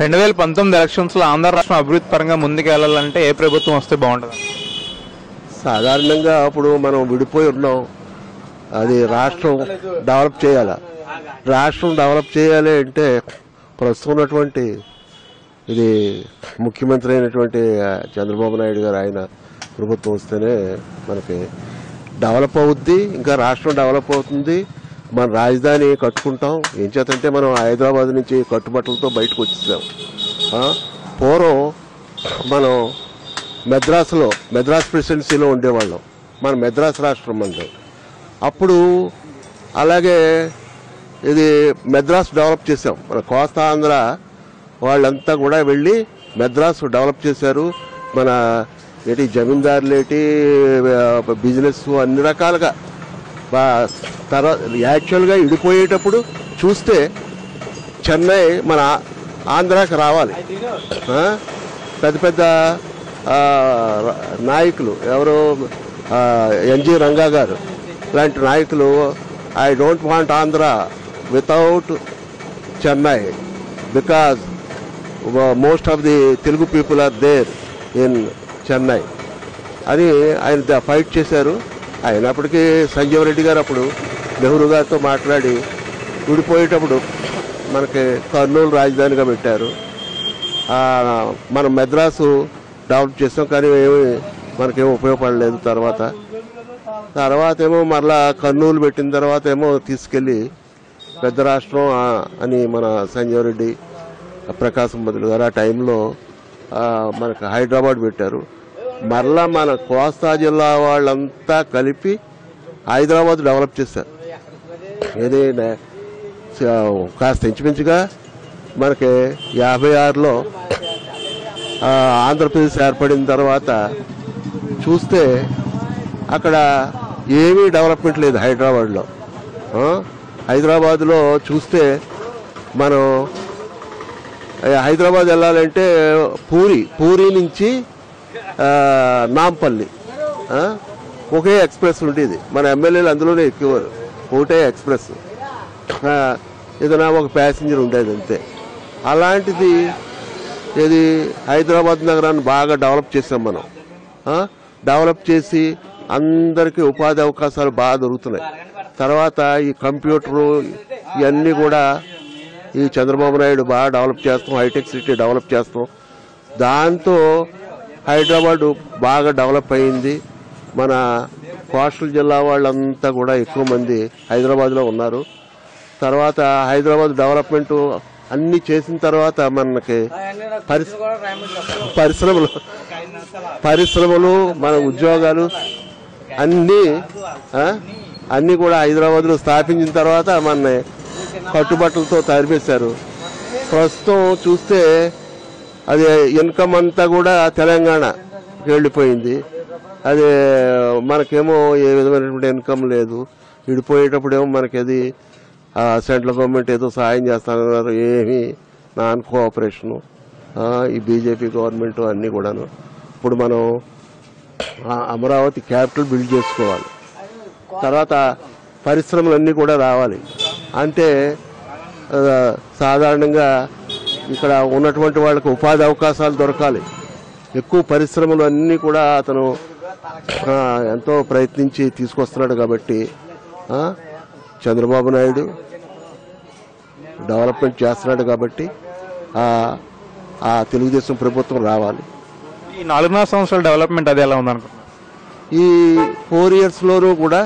రెండు వేల పంతొమ్మిది ఎలక్షన్స్లో ఆంధ్ర రాష్ట్రం అభివృద్ధి పరంగా ముందుకు వెళ్ళాలంటే ఏ ప్రభుత్వం వస్తే బాగుంటుంది? సాధారణంగా అప్పుడు మనం విడిపోయి ఉన్నాం. అది రాష్ట్రం డెవలప్ చేయాలి? రాష్ట్రం డెవలప్ చేయాలి అంటే ప్రస్తుతం ఉన్నటువంటి ఇది ముఖ్యమంత్రి అయినటువంటి చంద్రబాబు నాయుడు గారు ఆయన ప్రభుత్వం వస్తేనే మనకి డెవలప్ అవుద్ది ఇంకా రాష్ట్రం డెవలప్ అవుతుంది. మన రాజధాని కట్టుకుంటాం. ఏం చేతంటే మనం హైదరాబాద్ నుంచి కట్టుబట్టలతో బయటకు వచ్చేసాం. పూర్వం మనం మెద్రాసులో మెద్రాస్ ప్రెసిడెన్సీలో ఉండేవాళ్ళం. మన మెద్రాస్ రాష్ట్రం మనది అప్పుడు అలాగే ఇది మెద్రాస్ డెవలప్ చేసాం. మన కోస్తా ఆంధ్ర వాళ్ళంతా కూడా వెళ్ళి మెద్రాస్ డెవలప్ చేశారు. మన ఏంటి జమీందారులు బిజినెస్ అన్ని రకాలుగా. తర్వాత యాక్చువల్గా ఇడిపోయేటప్పుడు చూస్తే చెన్నై మన ఆంధ్రాకి రావాలి. పెద్ద పెద్ద నాయకులు ఎవరు ఎన్జి రంగా గారు. లాంటి నాయకులు I don't want Andhra without Chennai because most of the Telugu people are there in Chennai. అని ఆయన ద- ఫైట్ చేశారు. అయినప్పటికీ సంజీవ్ రెడ్డి గారు అప్పుడు నెహ్రూ గారితో మాట్లాడి విడిపోయేటప్పుడు మనకి కర్నూలు రాజధానిగా పెట్టారు. మనం మెద్రాసు డెవలప్ చేసాం కానీ ఏమి మనకేం ఉపయోగపడలేదు తర్వాత. తర్వాత ఏమో మరలా కర్నూలు పెట్టిన తర్వాత ఏమో తీసుకెళ్ళి పెద్ద రాష్ట్రం అని మన సంజీవ్ రెడ్డి ప్రకాశం బదులు గారు ఆ టైంలో మనకు హైదరాబాద్ పెట్టారు. మరలా మన కోస్తా జిల్లా వాళ్ళంతా కలిపి హైదరాబాద్ డెవలప్ చేశారు. ఏది కాస్త ఇంచుమించుగా మనకి యాభై ఆరులో ఆంధ్రప్రదేశ్ ఏర్పడిన తర్వాత చూస్తే అక్కడ ఏమీ డెవలప్మెంట్ లేదు హైదరాబాద్లో. హైదరాబాద్లో చూస్తే మనం హైదరాబాద్ వెళ్ళాలంటే పూరి పూరి నుంచి నాంపల్లి. ఒకే ఎక్స్ప్రెస్ ఉండేది. మన ఎమ్మెల్యేలు అందులోనే ఎక్కేవారు ఒకటే ఎక్స్ప్రెస్. ఏదైనా ఒక ప్యాసింజర్ ఉండేది అంతే. అలాంటిది ఇది హైదరాబాద్ నగరాన్ని బాగా డెవలప్ చేసాం మనం. డెవలప్ చేసి అందరికీ ఉపాధి అవకాశాలు బాగా దొరుకుతున్నాయి. తర్వాత ఈ కంప్యూటరు ఇవన్నీ కూడా ఈ చంద్రబాబు నాయుడు బాగా డెవలప్ చేస్తాం. హైటెక్ సిటీ డెవలప్ చేస్తాం. దాంతో హైదరాబాదు బాగా డెవలప్ అయింది. మన కోస్టల్ జిల్లా వాళ్ళంతా కూడా ఎక్కువ మంది హైదరాబాద్లో ఉన్నారు. తర్వాత హైదరాబాద్ డెవలప్మెంట్ అన్ని చేసిన తర్వాత మనకి పరిశ్రమలు పరిశ్రమలు మన ఉద్యోగాలు అన్నీ అన్నీ కూడా హైదరాబాద్లో స్థాపించిన తర్వాత మన కట్టుబట్టలతో తరిపేశారు. ప్రస్తుతం చూస్తే అది ఇన్కమ్ అంతా కూడా తెలంగాణ వెళ్ళిపోయింది. అది మనకేమో ఏ విధమైనటువంటి ఇన్కమ్ లేదు. విడిపోయేటప్పుడేమో మనకి అది సెంట్రల్ గవర్నమెంట్ ఏదో సహాయం చేస్తానన్నారు ఏమీ నాన్ కోఆపరేషను. ఈ బీజేపీ గవర్నమెంట్ అన్నీ కూడాను. ఇప్పుడు మనం అమరావతి క్యాపిటల్ బిల్డ్ చేసుకోవాలి. తర్వాత పరిశ్రమలన్నీ కూడా రావాలి. అంటే సాధారణంగా ఇక్కడ ఉన్నటువంటి వాళ్ళకి ఉపాధి అవకాశాలు దొరకాలి. ఎక్కువ పరిశ్రమలు అన్నీ కూడా అతను ఎంతో ప్రయత్నించి తీసుకొస్తున్నాడు కాబట్టి చంద్రబాబు నాయుడు డెవలప్మెంట్ చేస్తున్నాడు కాబట్టి ఆ, తెలుగుదేశం ప్రభుత్వం రావాలి. ఈ నాలుగున్నర సంవత్సరాల డెవలప్మెంట్ అది ఎలా ఉందనుకుంటున్నారు ఈ ఫోర్ ఇయర్స్లోనూ కూడా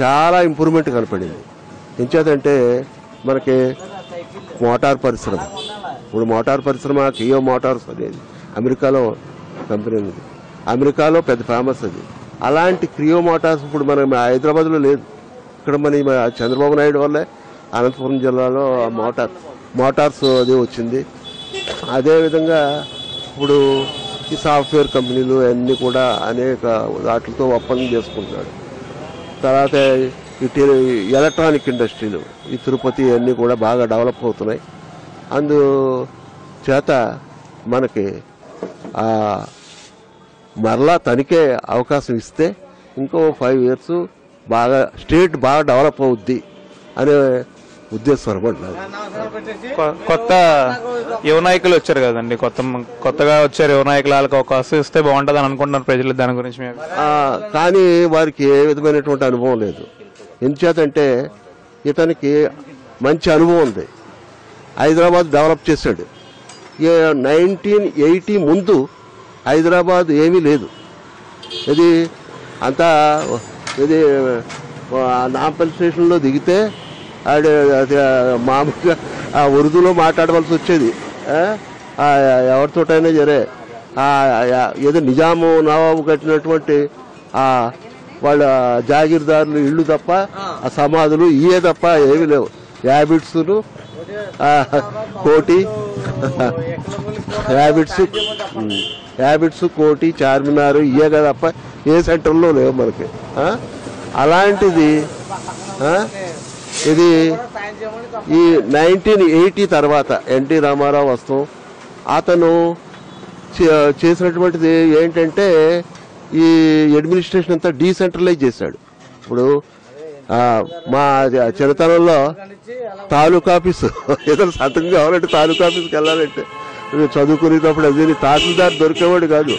చాలా ఇంప్రూవ్మెంట్ కనపడింది. ఎంచేతంటే మనకి మోటార్ పరిశ్రమ. ఇప్పుడు మోటార్ పరిశ్రమ కియో మోటార్స్ అనేది అమెరికాలో కంపెనీ ఉంది. అమెరికాలో పెద్ద ఫేమస్ అది. అలాంటి క్రియో మోటార్స్ ఇప్పుడు మన హైదరాబాద్లో లేదు. ఇక్కడ మన చంద్రబాబు నాయుడు వల్లే అనంతపురం జిల్లాలో ఆ మోటార్ మోటార్స్ అది వచ్చింది. అదేవిధంగా ఇప్పుడు ఈ సాఫ్ట్వేర్ కంపెనీలు అన్నీ కూడా అనేక వాటితో ఒప్పందం చేసుకుంటున్నాడు తర్వాత ఈ ఎలక్ట్రానిక్ ఇండస్ట్రీలు ఈ తిరుపతి అన్నీ కూడా బాగా డెవలప్ అవుతున్నాయి. అందు చేత మనకి మరలా తనిఖే అవకాశం ఇస్తే ఇంకో ఫైవ్ ఇయర్స్ బాగా స్టేట్ బాగా డెవలప్ అవుద్ది అనే ఉద్దేశం. కొ- కొత్త యువ నాయకులు వచ్చారు కదండి. కొత్త కొత్తగా వచ్చారు యువ నాయకులు. వాళ్ళకి అవకాశం ఇస్తే బాగుంటుంది అని అనుకుంటున్నారు ప్రజలు. దాని గురించి కానీ వారికి ఏ విధమైనటువంటి అనుభవం లేదు. ఎందుచేతంటే ఇతనికి మంచి అనుభవం ఉంది. హైదరాబాద్ డెవలప్ చేశాడు. నైన్టీన్ ఎయిటీ ముందు హైదరాబాద్ ఏమీ లేదు. ఇది అంతా ఇది ఆ, నాంపల్లి స్టేషన్లో దిగితే ఆడ మామూలుగా ఆ ఉర్దూలో మాట్లాడవలసి వచ్చేది. ఎవరితోటైనా సరే ఏదో నిజాము నవాబు కట్టినటువంటి ఆ వాళ్ళ జాగీర్దారులు ఇళ్ళు తప్ప ఆ. సమాధులు ఇయే తప్ప ఏమీ లేవు. హ్యాబిట్స్ను కోటి. హ్యాబిట్స్ హ్యాబిట్స్ కోటి చార్మినార్ ఇయ్యే కదా తప్ప ఏ సెంటర్లో లేవు మనకి. అలాంటిది ఇది ఈ నైన్టీన్ ఎయిటీ తర్వాత ఎన్టీ రామారావు వస్తాం అతను చే- చేసినటువంటిది ఏంటంటే ఈ అడ్మినిస్ట్రేషన్ అంతా డీసెంట్రలైజ్ చేశాడు. ఇప్పుడు మా చిన్నతనంలో తాలూకా ఆఫీసు. ఏదైనా సంతకం కావాలంటే తాలూకా ఆఫీస్కి వెళ్ళాలంటే. చదువుకునేటప్పుడు అది తహసీల్దార్ దొరికేవాడు కాదు.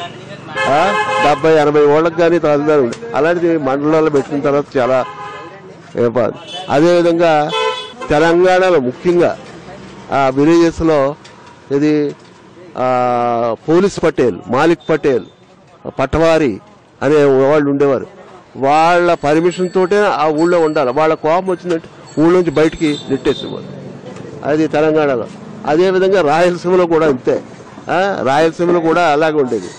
డెబ్బై ఎనభై ఓళ్ళకి కానీ తహసీల్దార్ ఉండే. అలాంటిది మండలాల్లో పెట్టిన తర్వాత చాలా ఏ అదేవిధంగా తెలంగాణలో ముఖ్యంగా ఆ విలేజెస్లో ఇది పోలీస్ పటేల్ మాలిక్ పటేల్ పటవారి అనే వాళ్ళు ఉండేవారు. వాళ్ళ పర్మిషన్ తోటే ఆ ఊళ్ళో ఉండాలి. వాళ్ళ కోపం వచ్చిందంటే ఊళ్ళో నుంచి బయటికి నెట్టేసేవారు అది తెలంగాణలో. అదేవిధంగా రాయలసీమలో కూడా అంతే. రాయలసీమలో కూడా అలాగే ఉండేది.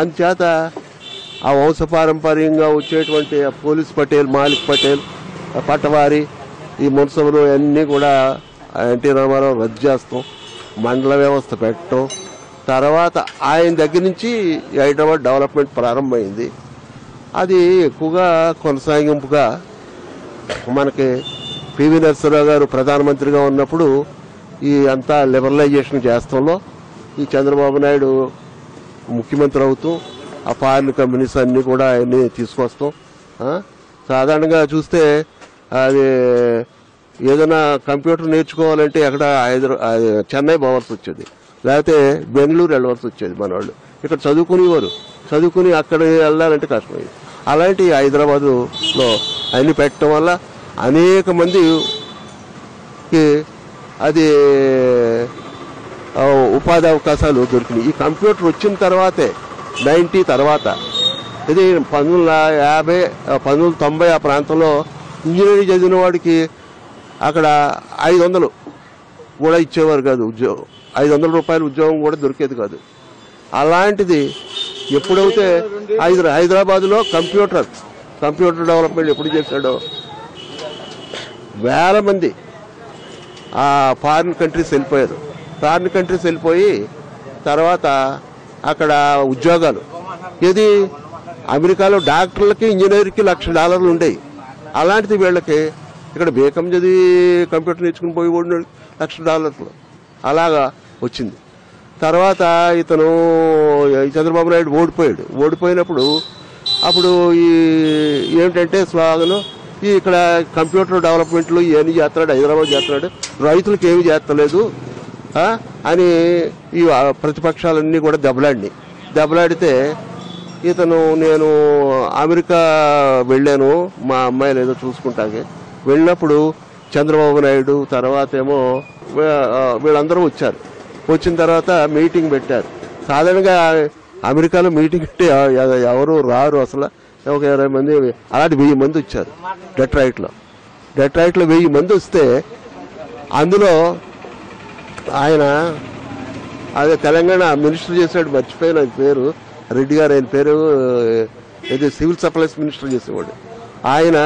అందుచేత ఆ వంశపారంపర్యంగా వచ్చేటువంటి పోలీస్ పటేల్ మాలిక్ పటేల్ పట్టవారి ఈ మున్సబులు అన్నీ కూడా ఎన్టీ రామారావు రద్దు చేస్తాం. మండల వ్యవస్థ పెట్టడం తర్వాత ఆయన దగ్గర నుంచి హైదరాబాద్ డెవలప్మెంట్ ప్రారంభమైంది. అది ఎక్కువగా కొనసాగింపుగా మనకి పివి నరసింహరావు గారు ప్రధానమంత్రిగా ఉన్నప్పుడు ఈ అంతా లిబరలైజేషన్ చేస్తంలో ఈ చంద్రబాబు నాయుడు ముఖ్యమంత్రి అవుతూ ఆ ఫారిన్ కంపెనీస్ అన్నీ కూడా అవన్నీ తీసుకొస్తాం. సాధారణంగా చూస్తే అది ఏదైనా కంప్యూటర్ నేర్చుకోవాలంటే అక్కడ హైదరాబాద్ చెన్నై పోవాల్సి వచ్చేది. లేకపోతే బెంగళూరు వెళ్ళవలసి వచ్చేది మన వాళ్ళు ఇక్కడ చదువుకునేవారు. చదువుకుని అక్కడ వెళ్ళాలంటే కష్టమైంది. అలాంటి హైదరాబాదులో అన్ని పెట్టడం వల్ల అనేక మందికి అది ఉపాధి అవకాశాలు దొరికినాయి. ఈ కంప్యూటర్ వచ్చిన తర్వాతే నైంటీ తర్వాత ఇది పంతొమ్మిది యాభై పంతొమ్మిది తొంభై ఆ ప్రాంతంలో ఇంజనీరింగ్ చదివిన వాడికి అక్కడ ఐదు వందలు కూడా ఇచ్చేవారు కాదు. ఉద్యోగం ఐదు వందల రూపాయల ఉద్యోగం కూడా దొరికేది కాదు. అలాంటిది ఎప్పుడైతే హైదరా హైదరాబాద్లో కంప్యూటర్ కంప్యూటర్ డెవలప్మెంట్ ఎప్పుడు చేశాడో వేల మంది ఆ ఫారిన్ కంట్రీస్ వెళ్ళిపోయారు. ఫారిన్ కంట్రీస్ వెళ్ళిపోయి తర్వాత అక్కడ ఉద్యోగాలు. ఇది అమెరికాలో డాక్టర్లకి ఇంజనీర్కి లక్ష డాలర్లు ఉండేవి. అలాంటిది వీళ్ళకి ఇక్కడ బీకం చదివి కంప్యూటర్ నేర్చుకుని పోయి లక్ష డాలర్లు. అలాగా వచ్చింది. తర్వాత ఇతను చంద్రబాబు నాయుడు ఓడిపోయాడు. ఓడిపోయినప్పుడు అప్పుడు ఈ ఏంటంటే స్లోగను ఈ ఇక్కడ కంప్యూటర్ డెవలప్మెంట్లు ఇవన్నీ చేస్తున్నాడు హైదరాబాద్ చేస్తున్నాడు. రైతులకు ఏమి చేస్తలేదు అని ఈ ప్రతిపక్షాలన్నీ కూడా దెబ్బలాడి దెబ్బలాడితే ఇతను నేను అమెరికా వెళ్ళాను మా అమ్మాయిని ఏదో చూసుకుంటాకి వెళ్ళినప్పుడు చంద్రబాబు నాయుడు తర్వాత ఏమో వీళ్ళందరూ వచ్చారు. వచ్చిన తర్వాత మీటింగ్ పెట్టారు. సాధారణంగా అమెరికాలో మీటింగ్ అంటే ఎవరు రారు అసలు. ఒక ఇరవై మంది అలాంటి వెయ్యి మంది వచ్చారు డెట్రాయిట్లో. డెట్రాయిట్లో వెయ్యి మంది వస్తే అందులో ఆయన అదే తెలంగాణ మినిస్టర్ చేశాడు మర్చిపోయిన ఆయన పేరు. రెడ్డి గారు ఆయన పేరు ఏదో సివిల్ సప్లైస్ మినిస్టర్ చేసేవాడు. ఆయన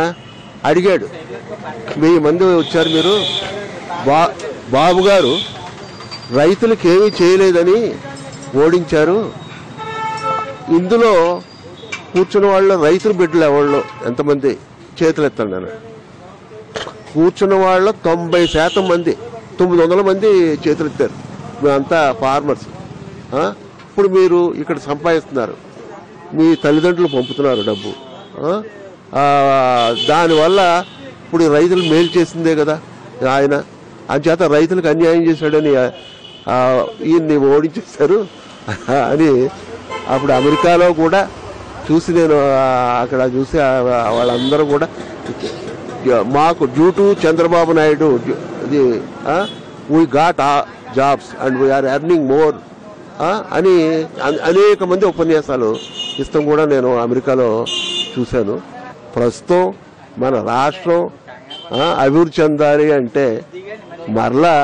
అడిగాడు వెయ్యి మంది వచ్చారు మీరు? బా బాబు గారు రైతులకు ఏమీ చేయలేదని ఓడించారు. ఇందులో కూర్చున్న వాళ్ళు రైతులు బిడ్డలు ఎవళ్ళు? ఎంతమంది చేతులు ఎత్తండి అన్నాడు కూర్చున్న వాళ్ళ తొంభై శాతం మంది తొమ్మిది వందల మంది చేతులు ఎత్తారు. మేమంతా ఫార్మర్స్ ఇప్పుడు మీరు ఇక్కడ సంపాదిస్తున్నారు. మీ తల్లిదండ్రులు పంపుతున్నారు డబ్బు. దానివల్ల ఇప్పుడు రైతులు మేలు చేసిందే కదా ఆయన. అంచేత రైతులకు అన్యాయం చేశాడని ఈయన్ని ఓడించేశారు అని అప్పుడు అమెరికాలో కూడా చూసి నేను అక్కడ చూసి వాళ్ళందరూ కూడా మాకు డ్యూ టు చంద్రబాబు నాయుడు ఇది we got jobs and we are earning more అని అనేక మంది ఉపన్యాసాలు ఇష్టం కూడా నేను అమెరికాలో చూశాను. ప్రస్తుతం మన రాష్ట్రం అభివృద్ధి చెందాలి అంటే మరలా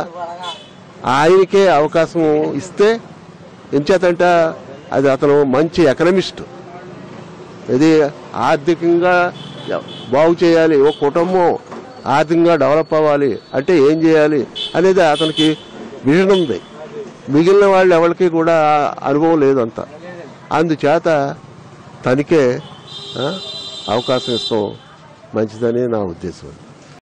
ఆయనకే అవకాశం ఇస్తే ఎంచేతంట అది అతను మంచి ఎకనమిస్ట్. ఇది ఆర్థికంగా బాగు చేయాలి ఓ కుటుంబం ఆర్థికంగా డెవలప్ అవ్వాలి అంటే ఏం చేయాలి అనేది అతనికి విజన్ ఉంది. మిగిలిన వాళ్ళు ఎవరికి కూడా అనుభవం లేదంత అందుచేత తనకే అవకాశం ఇస్తాం. మంచిదని నా ఉద్దేశం.